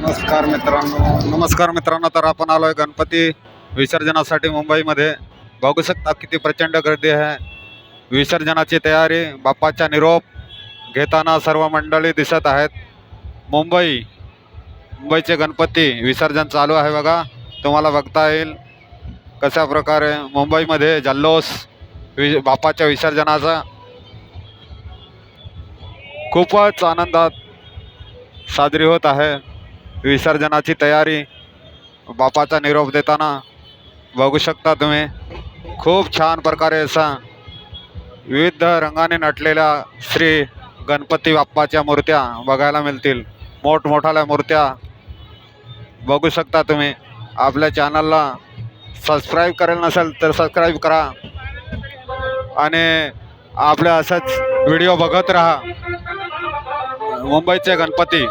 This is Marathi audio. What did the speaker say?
नमस्कार मित्रांनो. नमस्कार मित्रांनो तर आपण आलोय गणपती विसर्जनासाठी मुंबईमध्ये. बघू शकता किती प्रचंड गर्दी आहे. विसर्जनाची तयारी बाप्पाचा निरोप घेताना सर्व मंडळी दिसत आहेत. मुंबई मुंबईचे गणपती विसर्जन चालू आहे बघा. तुम्हाला बघता येईल कशा प्रकारे मुंबईमध्ये जल्लोष वि बाप्पाच्या विसर्जनाचा. खूपच आनंदात साजरी होत आहे. विसर्जनाची तयारी बापाचा निरोप देताना बघू शकता तुम्ही. खूप छान प्रकारे असा विविध रंगाने नटलेल्या श्री गणपती बाप्पाच्या मूर्त्या बघायला मिळतील. मोठमोठाल्या मूर्त्या बघू शकता तुम्ही. आपल्या चॅनलला सबस्क्राईब करेल नसेल तर सबस्क्राईब करा. आणि आपल्या असंच व्हिडिओ बघत राहा. मुंबईचे गणपती.